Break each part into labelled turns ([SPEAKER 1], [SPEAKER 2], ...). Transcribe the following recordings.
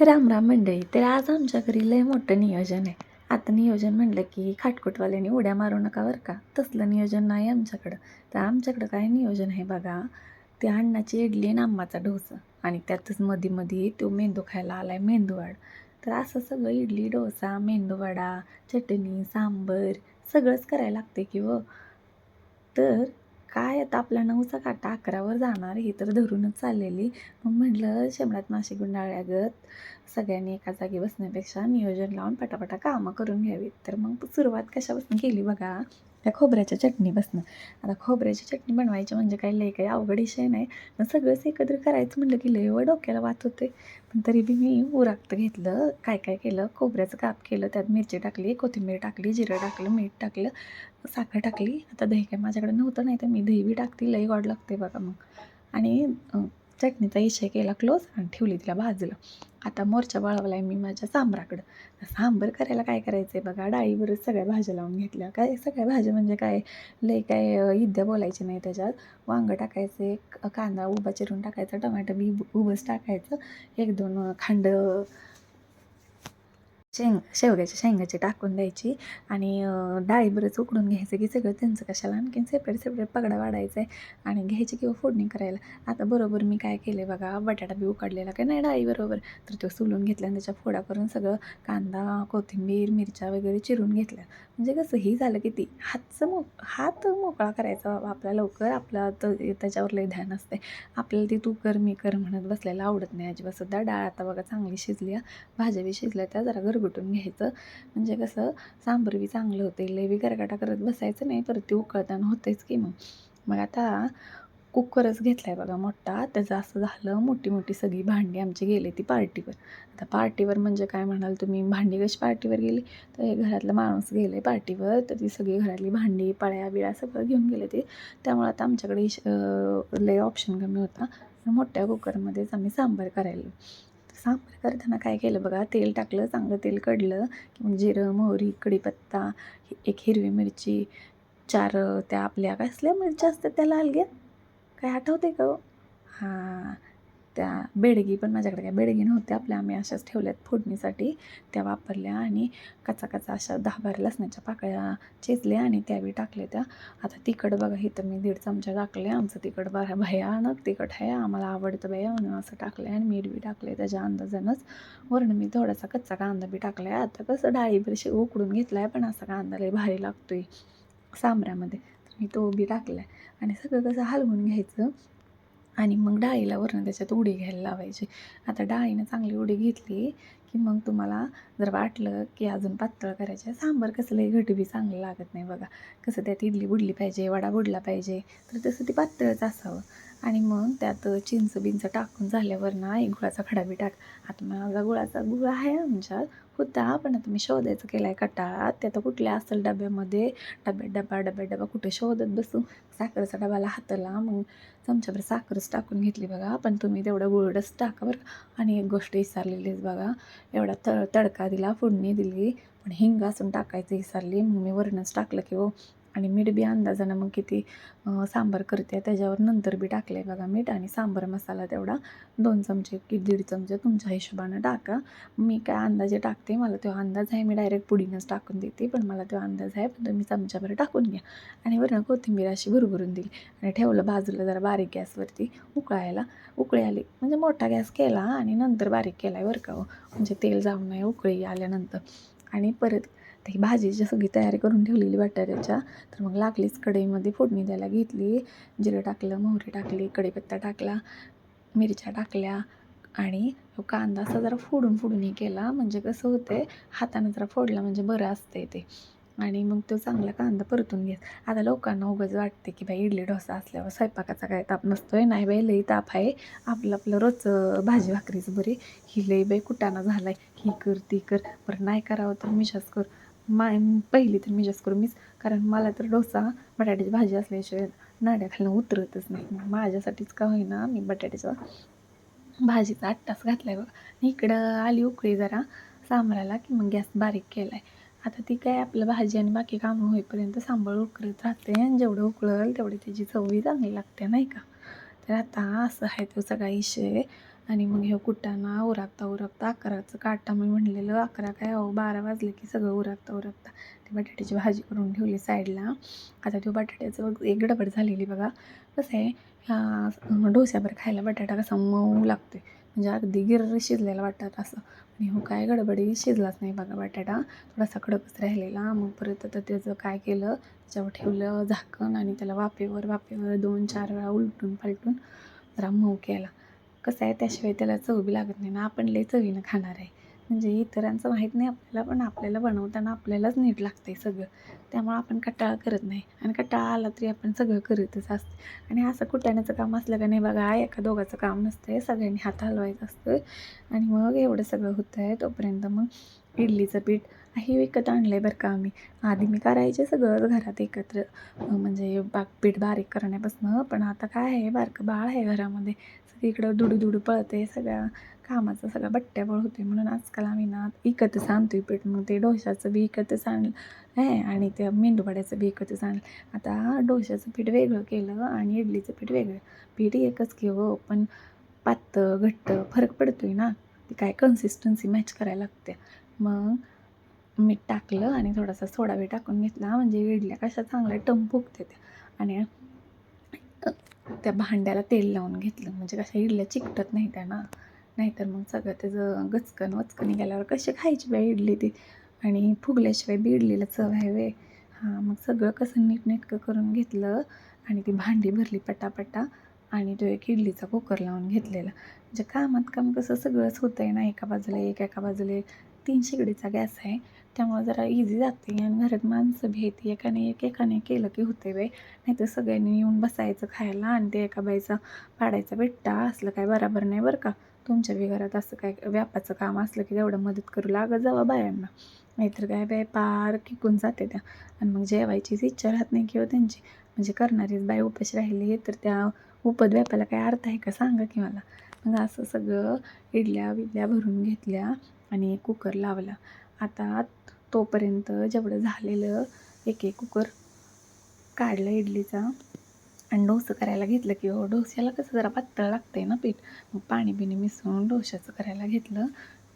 [SPEAKER 1] राम राम मंडळी तर आज आमच्या घरी लय मोठं नियोजन आहे. आता नियोजन म्हणलं की खाटकुटवाल्याने उड्या मारू नका बरं का? तसलं नियोजन नाही आमच्याकडं. तर आमच्याकडं काय नियोजन आहे बघा? ते अण्णाची इडली आणि आंबाचा डोसा. आणि त्यातच मध्ये मध्ये तो मेंदू खायला आला आहे मेंदूवाड तर असं सगळं इडली डोसा मेंदूवडा चटणी सांबर सगळंच करायला लागते की व. तर काय आता आपला नऊचा काटा अकरावर जाणार हे तर धरूनच चाललेली. मग म्हटलं शेमडात माशी गुंडाळ्यागत सगळ्यांनी एका जागी बसण्यापेक्षा नियोजन लावून पटापटा कामं करून घ्यावीत. तर मग सुरुवात कशापासून केली बघा? त्या खोबऱ्याच्या चटणीपासून. आता खोबऱ्याची चटणी बनवायची म्हणजे काही लय काही अवघड विषय नाही. पण सगळंच एकत्र करायचं म्हटलं की लय व डोक्याला वात होते पण तरी बी मी उराक्त घेतलं काय काय केलं खोबऱ्याचं काप केलं त्यात मिरची टाकली कोथिंबीर टाकली जिरं टाकलं मीठ टाकलं साखर टाकली. आता दही काय माझ्याकडे नव्हतं नाही तर मी दही बी टाकते लई गॉड लागते बघा मग. आणि चटणीचा इशय केला क्लोज आणि ठेवली तिला भाजलं. आता मोर्चा वळवला आहे मी माझ्या सांबराकडं. सांबर करायला काय करायचं आहे बघा? डाळीवरच सगळ्या भाज्या लावून घेतल्या. काय सगळ्या भाज्या म्हणजे काय? लई काय इद्या बोलायची नाही त्याच्यात. वांगं टाकायचं एक कांदा उभा चिरून टाकायचा टमाटर बी उभंच टाकायचं. एक दोन खांडं खांड शेंग शेवग्याच्या शेंगाची टाकून द्यायची आणि अं, डाळीबरच उकडून घ्यायचं की सगळं त्यांचं कशाला आणखीन सेपरेट सेपरेट पगडा वाढायचा आहे आणि घ्यायची किंवा फोडणी करायला. आता बरोबर मी काय केले बघा बटाटा बी उकडलेला काय नाही डाळीबरोबर तर तो सोलून घेतला आणि त्याच्या फोडा करून सगळं कांदा कोथिंबीर मिरच्या वगैरे चिरून घेतल्या. म्हणजे कसं ही झालं की ती हातचं मो हात मोकळा करायचा बाबा आपला लवकर. आपला तर त्याच्यावर लय ध्यान असते आपल्याला ती तू कर मी कर म्हणत बसलेला. आवडत नाही अजिबात सुद्धा. डाळ आता बघा चांगली शिजली भाज्या बी शिजल्या त्या जरा घरगुटून घ्यायचं. म्हणजे कसं सांबर बी चांगलं होते लेवी गरगाटा करत बसायचं नाही परत ते उकळताना होतेच की मग. मग आता कुकरच घेतला आहे बघा मोठा त्याचं असं झालं मोठी मोठी सगळी भांडी आमची गेली ती पार्टीवर. आता पार्टीवर म्हणजे काय म्हणाल तुम्ही भांडी कशी पार्टीवर गेली? तर हे घरातलं माणूस गेले पार्टीवर तर ती सगळी घरातली भांडी पळ्या बिळ्या सगळं घेऊन गेले ते. त्यामुळे आता आमच्याकडे लय ऑप्शन कमी होता. मोठ्या कुकरमध्येच आम्ही सांबार करायला. सांबार करताना काय केलं बघा तेल टाकलं चांगलं तेल कडलं की मग जिरं मोहरी कढीपत्ता एक हिरवी मिरची चार त्या आपल्या कसल्या मिरच्या असतात त्या लाल काय आठवते का हो? हां. त्या बेडगी पण माझ्याकडे काय बेडगी नव्हत्या. आपल्या आम्ही अशाच ठेवल्यात फोडणीसाठी. त्या वापरल्या आणि कचा कचा अशा दहा बारा लसणाच्या पाकळ्या चेचल्या आणि त्यावेळी टाकल्या त्या. आता तिखट बघा इथं मी दीड चमचा टाकले आमचं तिखट बघा भयानक तिखट आहे. आम्हाला आवडतं भया म्हणून असं टाकलं आणि मीठ बी टाकले त्याच्या अंदाजानंच. वरण मी थोडासा कच्चा कांदा बी टाकला आहे आता कसं डाळीवरशी उकडून घेतला आहे पण असा कांदा लई भारी लागतोय. सांबऱ्यामध्ये मी तो बी टाकला आहे आणि सगळं कसं हलवून घ्यायचं. आणि मग डाळीला वरनं त्याच्यात उडी घ्यायला लावायची. आता डाळीनं चांगली उडी घेतली की मग तुम्हाला जर वाटलं की अजून पातळ करायचं आहे सांबार कसलंही घटबी चांगलं लागत नाही बघा. कसं त्यात इडली बुडली पाहिजे वडा बुडला पाहिजे तर तसं ते पातळच असावं. आणि मग त्यात चिंच बिंच टाकून झाल्यावर ना एक गुळाचा खडा बी टाक. आता माझा गुळाचा गुळ आहे आमच्यात होता पण आता मी शोधायचं केला आहे कटाळा ते आता कुठल्या असेल डब्यामध्ये डब्यात डबा डब्यात डबा कुठे शोधत बसू? साखरेचा डबाला हाताला मग चमच्यावर साखरच टाकून घेतली बघा. पण तुम्ही तेवढं गुळडच टाका बरं आणि एक गोष्ट विसरलेलीच बघा एवढा तळ तडका दिला फोडणी दिली पण हिंग असून टाकायचं विसरली. मग मी वरणच टाकलं की हो आणि मीठ बी अंदाजानं मग किती सांबार करते त्याच्यावर नंतर बी टाकलं आहे बघा मीठ आणि सांबार मसाला तेवढा दोन चमचे की दीड चमचे तुमच्या हिशोबानं टाका. मी काय अंदाजे टाकते मला तो अंदाज आहे मी डायरेक्ट पुडीनंच टाकून देते पण मला तो अंदाज आहे पण तुम्ही चमच्यावर टाकून घ्या. आणि वरनं कोथिंबीर अशी भरभरून दिली आणि ठेवलं बाजूला जरा बारीक गॅसवरती उकळायला. उकळी आली म्हणजे मोठा गॅस केला आणि नंतर बारीक केला आहे बरं का हो. म्हणजे तेल जाऊन नाही उकळी आल्यानंतर. आणि परत ही भाजीची सगळी तयारी करून ठेवलेली बटाट्याच्या. तर मग लागलीच कढईमध्ये फोडणी द्यायला घेतली. जिरं टाकलं मोहरी टाकली कढीपत्ता टाकला मिरच्या टाकल्या आणि कांदा असा जरा फोडून फोडून हे केला. म्हणजे कसं होते हाताने जरा फोडला म्हणजे बरं असते ते. आणि मग तो चांगला कांदा परतून घेत. आता लोकांना उगाच वाटते की बाई इडली डोसा असल्यावर स्वयंपाकाचा काय ताप नसतोय. नाही बाई लई ताप आहे. आपलं आपलं रोजचं भाजी भाकरीचं बरी. ही लई बाई कुटाणा झाला आहे ही कर ती कर. बरं नाही करावं तर मिशाच कर. माय पहिली तर मी जास्त करून मीच. कारण मला तर डोसा बटाट्याची भाजी असल्याशिवाय नाड्याखालनं उतरतच नाही. मग माझ्यासाठीच का होईना मी बटाट्याचा भाजीचा आट्टाच घातला आहे बघा. इकडं आली उकळी जरा सांबराला की मग गॅस बारीक केला आहे आता ती काय आपलं भाजी आणि बाकी कामं होईपर्यंत सांबळ उकळत राहते आणि जेवढं उकळल तेवढी त्याची चवही चांगली लागते नाही का? तर आता असं आहे तो सगळा इशय आणि मग ह्यो कुटाना उरकता उरकता अकराचं काटा मी म्हणलेलं अकरा काय? अहो बारा वाजले की सगळं उरकता उरकता. ती बटाट्याची भाजी करून ठेवली साईडला. आता तो बटाट्याचं एक गडबड झालेली बघा. कसं आहे ह्या डोस्यावर खायला बटाटा कसा मऊ लागते म्हणजे अगदी गिर्र शिजलेला वाटतात असं. आणि हो काय गडबडी शिजलाच नाही बघा बटाटा. थोडासा कडकच राहिलेला. मग परत आता त्याचं काय केलं त्याच्यावर ठेवलं झाकण आणि त्याला वाफेवर वाफेवर दोन चार वेळा उलटून पालटून जरा मऊ केला. कसं आहे त्याशिवाय त्याला चव बी लागत नाही ना. आपण लई चवीनं खाणार आहे. म्हणजे इतरांचं माहीत नाही आपल्याला पण आपल्याला बनवताना आपल्यालाच नीट लागतं आहे सगळं. त्यामुळं आपण कटाळा करत नाही. आणि कटाळा आला तरी आपण सगळं करतच असते आणि असं कुटाण्याचं काम असलं का नाही बघा एका दोघाचं काम नसतं आहे सगळ्यांनी हात हलवायचं असतं आणि मग एवढं सगळं होतं आहे तोपर्यंत मग इडलीचं पीठ हे विकत आणलं आहे बरं का आम्ही. आधी मी करायचे सगळंच घरात एकत्र. म्हणजे बाग पीठ बारीक करण्यापासून. पण आता काय आहे बारकं बाळ आहे घरामध्ये. इकडं दुडू दुडू पळते सगळ्या कामाचं सगळं बट्ट्याबळ होते म्हणून आजकाल आम्ही ना इकतंच आणतो आहे पीठ. मग ते डोशाचं बी इकतच आणलं. आहे आणि त्या मेंदूवड्याचं बी इकतच आणलं. आता डोशाचं पीठ वेगळं केलं आणि इडलीचं पीठ वेगळं. पीठ एकच केवं पण पातळ घट्ट फरक पडतो आहे ना. ती काय कन्सिस्टन्सी मॅच करायला लागते. मग मीठ टाकलं आणि थोडासा सोडा बी टाकून घेतला. म्हणजे इडल्या कशा चांगल्या टम फुगते त्या आणि त्या भांड्याला तेल लावून घेतलं. म्हणजे कशा इडल्या चिकटत नाही त्यांना नाहीतर मग सगळं त्याचं गचकन वचकन गेल्यावर कशी खायची बाई इडली ती? आणि फुगल्याशिवाय बी इडलीला चव आहे वे हां मग सगळं कसं नीटनेटकं करून घेतलं आणि ती भांडी भरली पटापटा आणि तो एक इडलीचा कुकर लावून घेतलेला. म्हणजे कामात काम कसं सगळंच होतं आहे ना एका बाजूला एक एका बाजूला एक. तीन शेगडीचा गॅस आहे. त्यामुळे जरा इझी जाते आणि घरात माणसं बी येते एकाने एक एकाने केलं की होते बाई. नाही तर सगळ्यांनी येऊन बसायचं खायला आणि ते एका बाईचा पाडायचा भेटता असलं काय बराबर नाही बरं का. तुमच्या बी घरात असं काय व्यापाचं काम असलं की तेवढं मदत करू लागत जावा बायांना. नाहीतर काय बाय पार किकून जाते त्या. आणि मग जेवायचीच इच्छा राहत नाही किंवा त्यांची. म्हणजे करणारीच बाई उपाशी राहिली तर त्या उपद व्यापाला काय अर्थ आहे का सांगा की मला. मग असं सगळं इडल्या विडल्या भरून घेतल्या आणि कुकर लावला. आता तोपर्यंत जेवढं झालेलं एक एक कुकर काढलं इडलीचा. आणि डोसं करायला घेतलं की हो डोस्याला कसं जरा पातळ लागतं आहे ना पीठ. मग पाणी बिणी मिसळून डोश्याचं करायला घेतलं.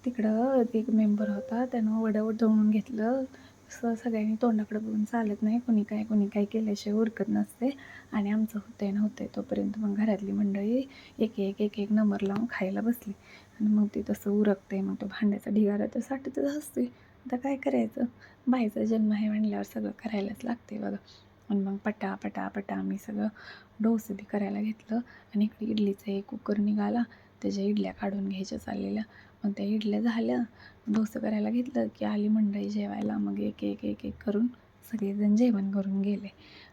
[SPEAKER 1] तिकडं एक मेंबर होता त्यानं वडं उडवून घेतलं. असं सगळ्यांनी तोंडाकडं बघून चालत नाही कोणी काय कोणी काय केल्याशिवाय उरकत नसते. आणि आमचं होतंय नव्हतंय तोपर्यंत मग घरातली मंडळी एक एक एक एक नंबर लावून खायला बसली. आणि मग ते तसं उरकते मग तो भांड्याचा ढिगारा तर साठतच असते आता काय करायचं? बाईचा जन्म आहे म्हणल्यावर सगळं करायलाच लागते बघा. आणि मग पटा पटा पटा आम्ही सगळं डोसं बी करायला घेतलं आणि इकडे इडलीचा एक कुकर निघाला. त्याच्या इडल्या काढून घ्यायच्या चाललेल्या. मग त्या इडल्या झाल्या. डोसं करायला घेतलं की आली मंडळी जेवायला. मग एक एक एक एक करून सगळेजण जेवण करून गेले.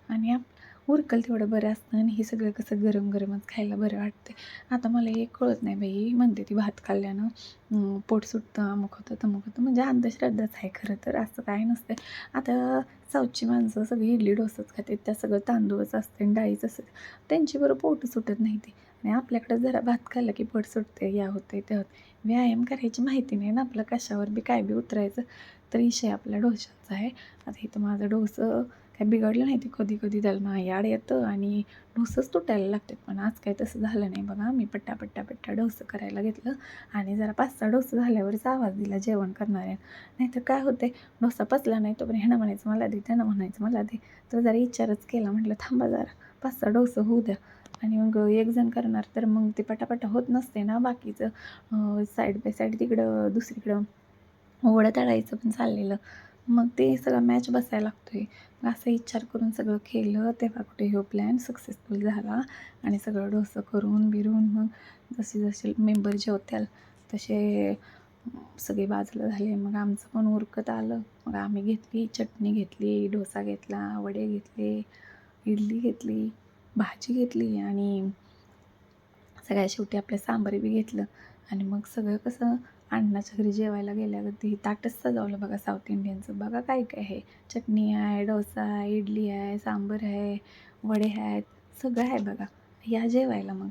[SPEAKER 1] आणि आप उरकल तेवढं बरं असतं आणि हे सगळं कसं गरम गरमच खायला बरं वाटते आता मला एक कळत नाही बाई. म्हणते ती भात खाल्ल्यानं पोट सुटतं अमुक होतं तमुक होतं. म्हणजे अंधश्रद्धाच आहे खरं तर. असं काय नसतं आता साऊथची माणसं सगळी इडली डोसच खाते त्या सगळं तांदूळच असते आणि डाळीच असते. त्यांची बरं पोट सुटत नाही ती. आणि आपल्याकडं जरा भात खाल्ला की पोट सुटते या होते ते होते व्यायाम करायची माहिती नाही ना आपलं. कशावर बी काय बी उतरायचं. तर विषय आपला डोशाचा आहे. आता इथं माझं डोसं काय बिघडलं नाही ते कधी कधी त्याला नाही येतं आणि डोसंच तुटायला लागतात. पण आज काय तसं झालं नाही बघा. मी पट्टा पट्टा पट्टा डोसं करायला घेतलं आणि जरा पाच सहा डोसं झाल्यावरच आवाज दिला जेवण करणाऱ्या नाहीतर काय होते डोसा पचला नाही तोपर्यंत ह्यानं म्हणायचं मला दे. त्यानं म्हणायचं मला दे. तर जरा विचारच केला. म्हटलं थांबा जरा. पाच सहा डोसं होऊ द्या. आणि मग एक जण करणार तर मग ते पटापटा होत नसते ना बाकीचं. साईड बाय साईड तिकडं दुसरीकडं ओढत तळायचं पण चाललेलं. मग ते सगळं मॅच बसायला लागतो आहे मग असं विचार करून सगळं केलं तेव्हा कुठे हो प्लॅन सक्सेसफुल झाला आणि सगळं डोसं करून बिरून मग जसे जसे मेंबर जेवत्याल तसे सगळे बाजूला झाले. मग आमचं पण उरकत आलं. मग आम्ही घेतली चटणी घेतली डोसा घेतला वडे घेतले इडली घेतली भाजी घेतली आणि सगळ्या शेवटी आपल्या सांबार बी घेतलं. आणि मग सगळं कसं अण्णाच्या घरी जेवायला गेल्यावरती ताटच सजवलं बघा साऊथ इंडियनचं बघा काय काय आहे. चटणी आहे डोसा आहे इडली आहे सांबर आहे वडे आहेत. सगळं आहे बघा. या जेवायला मग.